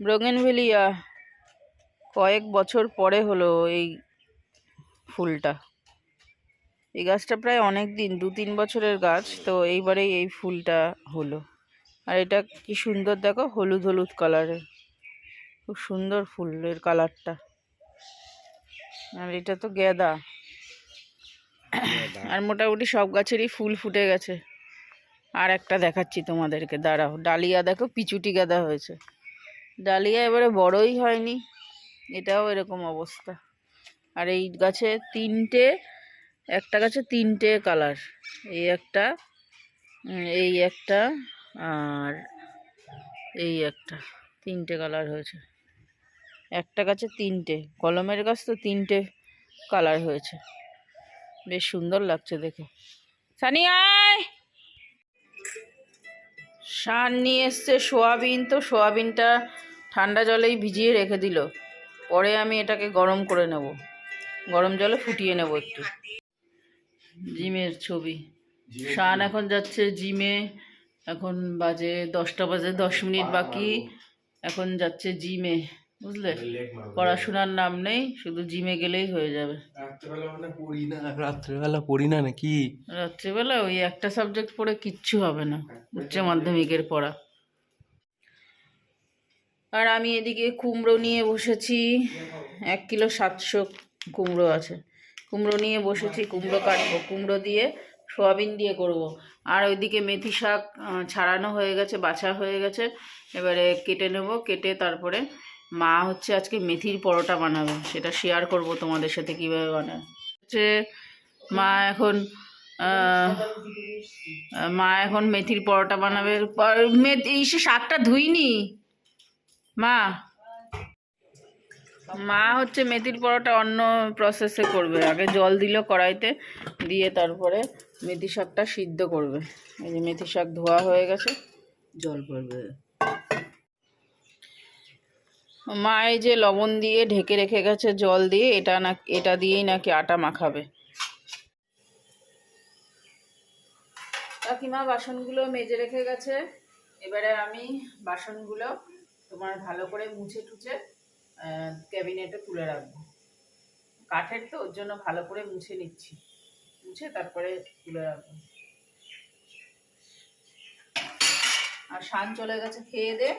ব্রোগেনভেলিয়া কয়েক বছর পরে হলো এই ফুলটা। এই গাছটা প্রায় অনেক দিন দু তিন বছরের গাছ তো এইবারেই এই ফুলটা হলো। আর এটা কি সুন্দর দেখো হলুদ হলুদ কালারের। খুব সুন্দর ফুলের কালারটা। আর এটা তো গেঁদা আর মোটামুটি সব গাছেরই ফুল ফুটে গেছে। আর একটা দেখাচ্ছি তোমাদেরকে দাঁড়াও। ডালিয়া দেখো পিচুটি গাঁদা হয়েছে। ডালিয়া এবারে বড়ই হয়নি, এটাও এরকম অবস্থা। আর এই গাছে তিনটে, একটা গাছে তিনটে কালার। এই একটা এই একটা, আর এই একটা, তিনটে কালার হয়েছে। একটা গাছে তিনটে, কলমের গাছ তো তিনটে কালার হয়েছে। বেশ সুন্দর লাগছে দেখে। সানিয়ায় সার নিয়ে এসছে সোয়াবিন, তো সোয়াবিনটা ঠান্ডা জলেই ভিজিয়ে রেখে দিল। পরে আমি এটাকে গরম করে নেব। গরম জলে ফুটিয়ে নেব একটু। জিমের ছবি। শান এখন যাচ্ছে জিমে। এখন বাজে দশটা বাজে দশ মিনিট বাকি। এখন যাচ্ছে জিমে বুঝলে? পড়াশোনার নাম নেই শুধু জিমে গেলেই হয়ে যাবে। রাত্রেবেলা মানে পড়ি না। রাত্রেবেলা নাকি? রাত্রিবেলা ওই একটা সাবজেক্ট পড়ে কিচ্ছু হবে না উচ্চ মাধ্যমিকের পড়া। আর আমি এদিকে কুমড়ো নিয়ে বসেছি। এক কিলো সাতশো কুমড়ো আছে। কুমড়ো নিয়ে বসেছি, কুমড়ো কাটবো। কুমড়ো দিয়ে সোয়াবিন দিয়ে করব। আর ওইদিকে মেথি শাক ছাড়ানো হয়ে গেছে, বাছা হয়ে গেছে। এবারে কেটে নেব। কেটে তারপরে মা হচ্ছে আজকে মেথির পরোটা বানাবে। সেটা শেয়ার করব তোমাদের সাথে কীভাবে বানায়। হচ্ছে মা এখন মা এখন মেথির পরোটা বানাবে। মেথি শাকটা ধুইনি। মা। মা হচ্ছে মেথির পরোটা অন্য প্রসেসে করবে। আগে জল দিল কড়াইতে, দিয়ে তারপরে মেথি শাকটা সিদ্ধ করবে। এই যে মেথি শাক ধোয়া হয়ে গেছে, জল পড়বে। মা এই যে লবণ দিয়ে ঢেকে রেখে গেছে জল দিয়ে, এটা না, এটা দিয়েই নাকি আটা মাখাবে। কাকিমা বাসনগুলো মেজে রেখে গেছে। এবারে আমি বাসনগুলো তোমার ভালো করে মুছে টুছে ক্যাবিনেটে তুলে রাখব। কাঠের তো, ওর জন্য ভালো করে মুছে নিচ্ছি। মুছে তারপরে তুলে রাখব। আর শান চলে গেছে খেয়ে দে,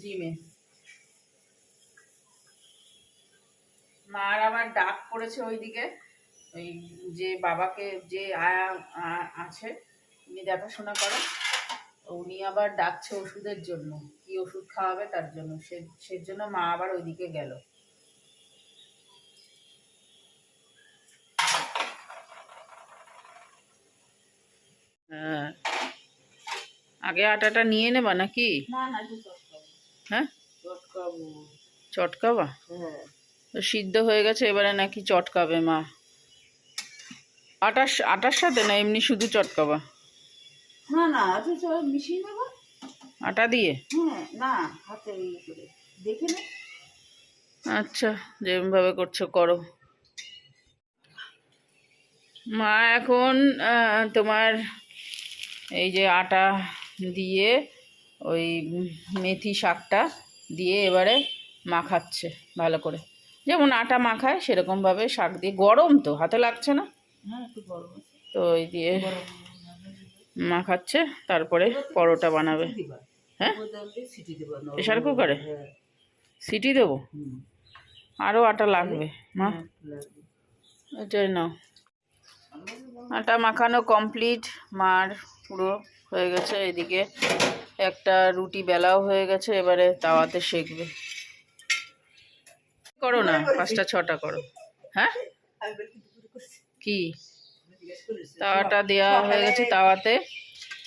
জিমে। মার আবার ডাক পড়েছে ওইদিকে, ওই যে বাবাকে যে আয়া আছে উনি দেখাশোনা করে। উনি আবার ডাকছে ওষুধের জন্য। কি ওষুধ খাওয়াবে তার জন্য? সে সেজন্য মা আবার ওইদিকে গেল। আগে আটাটা নিয়ে নেবা নাকি? হ্যাঁ? চটকাবা? হ্যাঁ। তো সিদ্ধ হয়ে গেছে এবারে নাকি চটকাবে মা। আটার আটার সাথে না এমনি শুধু চটকাবা? না না আচ্ছা চল মিশিয়ে নেব। আটা দিয়ে? হ্যাঁ না হাতে ইয়ে করে। দেখে নে। আচ্ছা যেভাবে করছ করো। মা এখন তোমার এই যে আটা দিয়ে ওই মেথি শাকটা দিয়ে এবারে মাখাচ্ছে ভালো করে। যেমন আটা মাখায় সেরকমভাবে শাক দিয়ে। গরম তো হাতে লাগছে না? হ্যাঁ একটু গরম তো ওই দিয়ে মাখাচ্ছে তারপরে পরোটা বানাবে। হ্যাঁ? প্রেশার কুকারে? সিটি দেবো? আরও আটা লাগবে, মা। এটাই নাও। আটা মাখানো কমপ্লিট। মার পুরো হয়ে গেছে, এদিকে একটা রুটি বেলাও হয়ে গেছে, এবারে তাওয়াতে সেকবে। করো না, পাঁচটা, ছটা করো। হ্যাঁ। কি। তাওয়াটা দেওয়া হয়ে গেছে তাওয়াতে।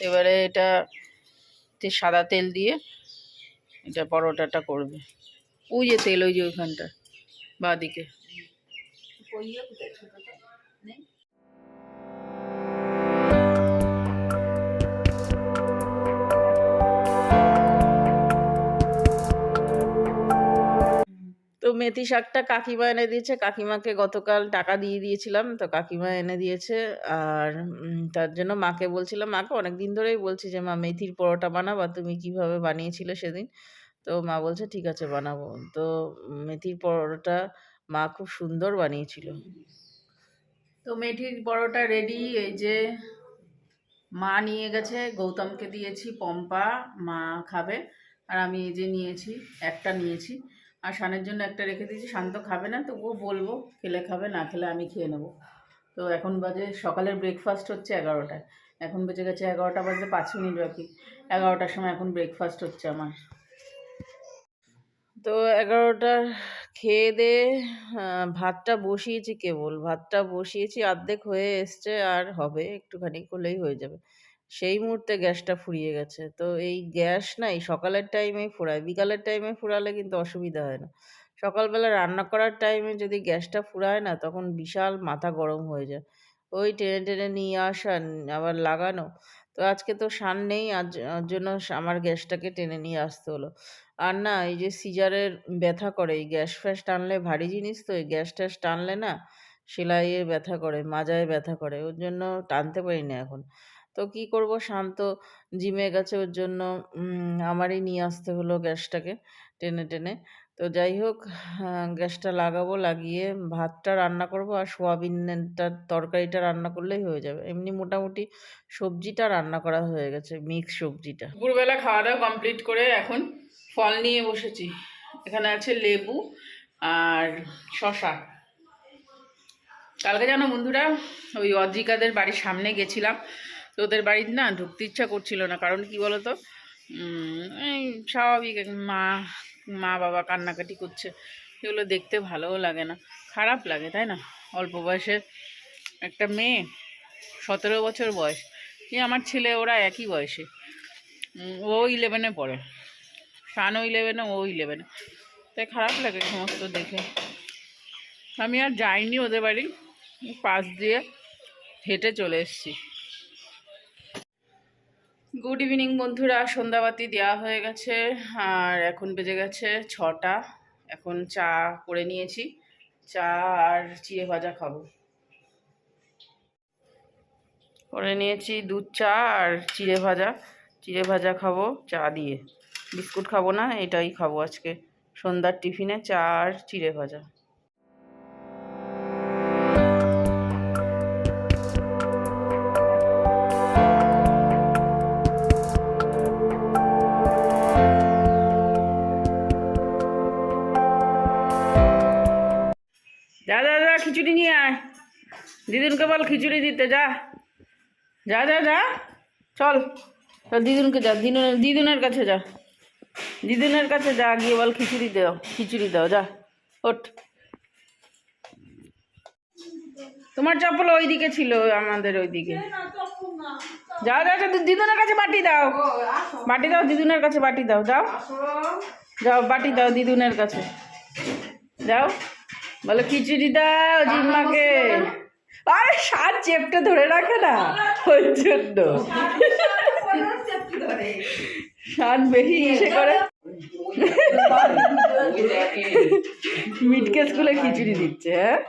এবারে এটা সাদা তেল দিয়ে এটা পরোটাটা করবে। ওই যে তেল, ওই যে ওইখানটা, বাদিকে। মেথি শাকটা কাকিমা এনে দিয়েছে। কাকিমাকে গতকাল টাকা দিয়ে দিয়েছিলাম, তো কাকিমা এনে দিয়েছে। আর তার জন্য মাকে বলছিলাম, মাকে অনেক দিন ধরেই বলছি যে, মা, মেথির পরোটা বানাবা? তুমি কীভাবে বানিয়েছিলে সেদিন? তো মা বলছে, ঠিক আছে, বানাবো। তো মেথির পরোটা মা খুব সুন্দর বানিয়েছিল। তো মেথির পরোটা রেডি এই যে মা নিয়ে গেছে, গৌতমকে দিয়েছি, পম্পা মা খাবে। আর আমি এই যে নিয়েছি, একটা নিয়েছি। আর শানের জন্য একটা রেখে দিয়েছি শান্ত খাবে না তবুও বলব খেলে খাবে, না খেলে আমি খেয়ে নেব। তো এখন বাজে সকালের ব্রেকফাস্ট হচ্ছে এগারোটায়। এখন বেজে গেছে এগারোটা বাজে পাঁচ মিনিট বাকি। এগারোটার সময় এখন ব্রেকফাস্ট হচ্ছে আমার। তো এগারোটা খেয়ে দিয়ে ভাতটা বসিয়েছি কেবল। ভাতটা বসিয়েছি, অর্ধেক হয়ে এসছে আর হবে, একটুখানি করলেই হয়ে যাবে। সেই মুহূর্তে গ্যাসটা ফুরিয়ে গেছে। তো এই গ্যাস না, এই সকালের টাইমেই ফুরায়, বিকালের টাইমে ফুরালে কিন্তু অসুবিধা হয় না। সকালবেলা রান্না করার টাইমে যদি গ্যাসটা ফুরায় না, তখন বিশাল মাথা গরম হয়ে যায়। ওই টেনে টেনে নিয়ে আসা, আবার লাগানো। তো আজকে তো সান নেই আর জ- জন্য আমার গ্যাসটাকে টেনে নিয়ে আসতে হলো। আর না, এই যে সিজারের ব্যথা করে, এই গ্যাস ফ্যাস টানলে ভারী জিনিস তো, এই গ্যাস ট্যাস টানলে না, সেলাইয়ের ব্যথা করে, মাজায় ব্যথা করে, ওর জন্য টানতে পারি না এখন। তো কি করব? শান্ত জিমে গেছে ওর জন্য। আমারই নিয়ে আসতে হলো গ্যাসটাকে টেনে টেনে। তো যাই হোক আহ, গ্যাসটা লাগাবো লাগিয়ে ভাতটা রান্না করব আর সোয়াবিনটা তরকারিটা রান্না করলেই হয়ে যাবে। এমনি মোটামুটি সবজিটা রান্না করা হয়ে গেছে মিক্স সবজিটা। দুপুরবেলা খাওয়া দাওয়া কমপ্লিট করে এখন ফল নিয়ে বসেছি। এখানে আছে লেবু আর শশা কালকে জানো বন্ধুরা ওই অদ্রিকাদের বাড়ির সামনে গেছিলাম। তো ওদের বাড়ির না ঢুকতে ইচ্ছা করছিল না। কারণ কি বলতো? স্বাভাবিক মা মা বাবা কান্নাকাটি করছে। এগুলো দেখতে ভালোও লাগে না, খারাপ লাগে, তাই না? অল্প বয়সে একটা মেয়ে, সতেরো বছর বয়স। এই আমার ছেলে, ওরা একই বয়সে। ও ইলেভেনে পড়ে। শানও ইলেভেনে ও ইলেভেনে তাই খারাপ লাগে সমস্ত দেখে। আমি আর যাইনি ওদের বাড়ি। পাশ দিয়ে হেঁটে চলে এসেছি। গুড ইভিনিং বন্ধুরা। সন্ধ্যাবাতি দেওয়া হয়ে গেছে, আর এখন বেজে গেছে ছটা। এখন চা করে নিয়েছি। চা আর চিড়ে ভাজা খাব। করে নিয়েছি দুধ চা আর চিড়ে ভাজা। চিড়ে ভাজা খাব, চা দিয়ে। বিস্কুট খাব না, এটাই খাব আজকে। সন্ধ্যার টিফিনে চা আর চিড়ে ভাজা। বল খিচুড়ি দিতে যা। যা যা যা। চল। চল দিদুনকে যা দিদুনের দিদুনের কাছে যা। দিদুনের কাছে যা গিয়ে বল খিচুড়ি দাও খিচুড়ি দাও যা। ওঠ। তোমার চপ্পল ওইদিকে ছিল আমাদের ওইদিকে। যাও যাও, দিদুনের কাছে বাটি দাও। বাটি দাও দিদুনের কাছে বাটি দাও যাও যাও বাটি দাও দিদুনের কাছে। যাও। বলো খিচুড়ি দাও জিম্মাকে। আরে সাত চেপটা ধরে রাখে না, ওই জন্য। সাত বেশি ইসে করে। মিটকে স্কুলে খিচুড়ি দিচ্ছে হ্যাঁ?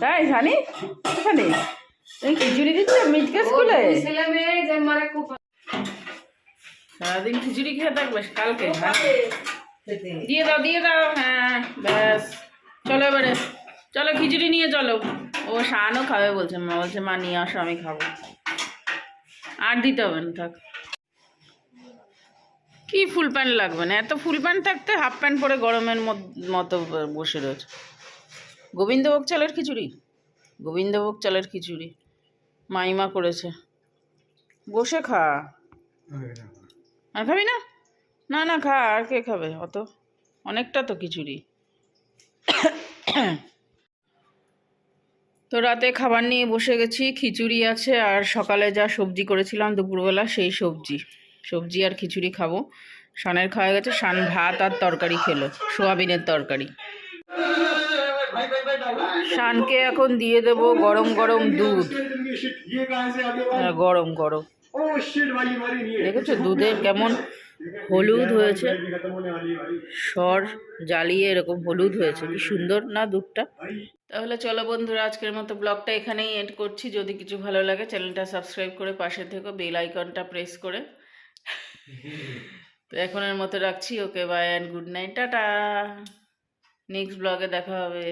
তাই জানি এখানে? তুমি খিচুড়ি দিচ্ছে মিটকে স্কুলে? সারাদিন খিচুড়ি খেয়ে থাকবে কালকে হ্যাঁ? দিয়ে দাও দিয়ে দাও হ্যাঁ ব্যাস। চলো এবারে। চলো খিচুড়ি নিয়ে চলো। ও শানও খাবে বলছে, মা বলছে, মা, নিয়ে আসো, আমি খাব। আর দিতে হবে না, থাক। কি ফুল প্যান্ট লাগবে না? এত ফুল প্যান্ট থাকতে হাফ প্যান্ট পরে গরমের মতো বসে রয়েছে। গোবিন্দভোগ চালের খিচুড়ি? গোবিন্দভোগ চালের খিচুড়ি। মাইমা করেছে। বসে খা। আর খাবি না? না না, খা, আর কে খাবে? অত? অনেকটা তো খিচুড়ি। তো রাতে খাবার নিয়ে বসে গেছি খিচুড়ি আছে আর সকালে যা সবজি করেছিলাম দুপুরবেলা সেই সবজি। সবজি আর খিচুড়ি খাব। শানের খাওয়া গেছে শান ভাত আর তরকারি খেলো সোয়াবিনের তরকারি। শানকে এখন দিয়ে দেবো গরম গরম দুধ। হ্যাঁ, গরম গরম। দেখেছ? দুধের কেমন হলুদ হয়েছে। সর জ্বালিয়ে এরকম হলুদ হয়েছে কি সুন্দর না দুধটা? তাহলে চলো বন্ধুরা, আজকের মতো ব্লগটা এখানেই এন্ড করছি। যদি কিছু ভালো লাগে, চ্যানেলটা সাবস্ক্রাইব করে পাশে থেকো বেল আইকনটা প্রেস করে। তো এখনের মতো রাখছি। Okay bye and good night tata! Next ব্লগে দেখা হবে।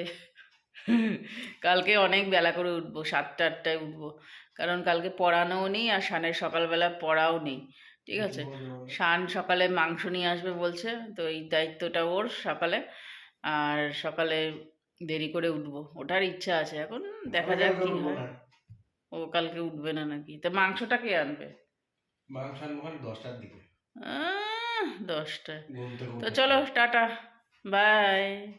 কালকে অনেক বেলা করে উঠবো, সাতটা, আটটায় উঠবো। কারণ কালকে পড়ানোও নেই আর সানের সকালবেলা পড়াও নেই। ঠিক আছে? শান সকালে মাংস নিয়ে আসবে বলছে, তো এই দায়িত্বটা ওর সকালে। আর সকালে দেরি করে উঠবো। ওটার ইচ্ছা আছে। এখন দেখা যাক কি হয়। ও কালকে উঠবে না নাকি? তা মাংসটা কে আনবে? মাংস আনব খালি দশটার দিকে। আহ, দশটায়। তো চলো টাটা। বাই।